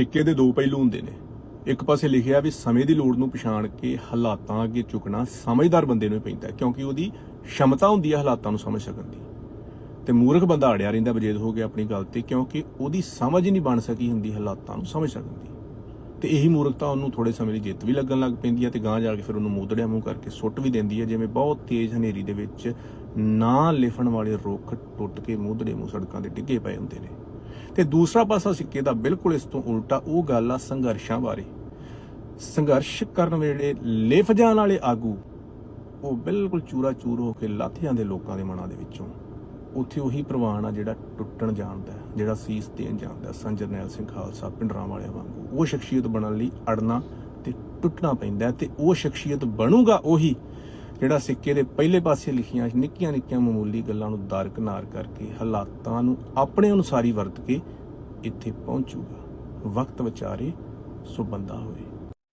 ਸਿੱਕੇ ਦੇ ਦੋ ਪਹਿਲੂ ਹੁੰਦੇ ਨੇ। ਇੱਕ ਪਾਸੇ ਲਿਖਿਆ ਵੀ ਸਮੇਂ ਦੀ ਲੋੜ ਨੂੰ ਪਛਾਣ ਕੇ ਹਾਲਾਤਾਂ ਅੱਗੇ ਝੁਕਣਾ ਸਮਝਦਾਰ ਬੰਦੇ ਨੂੰ ਪੈਂਦਾ ਕਿਉਂਕਿ ਉਹਦੀ ਸ਼ਮਤਾ ਹੁੰਦੀ ਹੈ ਹਾਲਾਤਾਂ ਨੂੰ ਸਮਝ ਸਕਣ ਦੀ। ਤੇ ਮੂਰਖ ਬੰਦਾ ਅੜਿਆ ਰਹਿੰਦਾ ਬਜੇਦ ਹੋ ਗਿਆ ਆਪਣੀ ਗੱਲ ਤੇ, ਕਿਉਂਕਿ ਉਹਦੀ ਸਮਝ ਨਹੀਂ ਬਣ ਸਕੀ ਹੁੰਦੀ ਹਾਲਾਤਾਂ ਨੂੰ ਸਮਝ ਸਕਣ ਦੀ। ਤੇ ਇਹੀ ਮੂਰਖਤਾ ਉਹਨੂੰ ਥੋੜੇ ਸਮੇਂ ਲਈ ਜਿੱਤ ਵੀ ਲੱਗਣ ਲੱਗ ਪੈਂਦੀ ਹੈ ਤੇ ਗਾਂ ਜਾ ਕੇ ਫਿਰ ਉਹਨੂੰ ਮੂਦੜਿਆਂ ਮੂੰਹ ਕਰਕੇ ਸੁੱਟ ਵੀ ਦਿੰਦੀ ਹੈ, ਜਿਵੇਂ ਬਹੁਤ ਤੇਜ਼ ਹਨੇਰੀ ਦੇ ਵਿੱਚ ਨਾ ਲਿਫਣ ਵਾਲੇ ਰੁੱਖ ਟੁੱਟ ਕੇ ਮੂਦੜੇ ਮੂੰਹ ਸੜਕਾਂ ਦੇ ਡਿੱਗੇ ਪਏ ਹੁੰਦੇ ਨੇ। ਤੇ ਦੂਸਰਾ ਪਾਸਾ ਸਿੱਕੇ ਦਾ ਬਿਲਕੁਲ ਇਸ ਤੋਂ ਉਲਟਾ ਉਹ ਗੱਲ ਆ ਸੰਘਰਸ਼ਾਂ ਬਾਰੇ। ਸੰਘਰਸ਼ ਕਰਨ ਵੇਲੇ ਲਿਫ ਜਾਣ ਵਾਲੇ ਆਗੂ ਉਹ ਬਿਲਕੁਲ ਚੂਰਾ ਚੂਰ ਹੋ ਕੇ ਲੱਥ ਜਾਂਦੇ ਲੋਕਾਂ ਦੇ ਮਨਾਂ ਦੇ ਵਿੱਚੋਂ। ਉੱਥੇ ਉਹੀ ਪ੍ਰਵਾਨ ਆ ਜਿਹੜਾ ਟੁੱਟਣ ਜਾਣਦਾ ਜਿਹੜਾ ਸੀਸ ਦੇਣ ਜਾਣਦਾ ਹੈ, ਜਰਨੈਲ ਸਿੰਘ ਖਾਲਸਾ ਪਿੰਡਰਾਂ ਵਾਲਿਆਂ ਵਾਂਗੂ। ਉਹ ਸ਼ਖਸੀਅਤ ਬਣਨ ਲਈ ਅੜਨਾ ਤੇ ਟੁੱਟਣਾ ਪੈਂਦਾ ਤੇ ਉਹ ਸ਼ਖਸੀਅਤ ਬਣੂਗਾ ਉਹੀ ਜਿਹੜਾ ਸਿੱਕੇ ਦੇ ਪਹਿਲੇ ਪਾਸੇ ਲਿਖੀਆਂ ਨਿੱਕੀਆਂ ਨਿੱਕੀਆਂ ਮਾਮੂਲੀ ਗੱਲਾਂ ਨੂੰ ਦਰਕਨਾਰ ਕਰਕੇ, ਹਾਲਾਤਾਂ ਨੂੰ ਆਪਣੇ ਅਨੁਸਾਰੀ ਵਰਤ ਕੇ ਇੱਥੇ ਪਹੁੰਚੂਗਾ। ਵਕਤ ਵਿਚਾਰੇ ਸੋ ਬੰਦਾ ਹੋਵੇ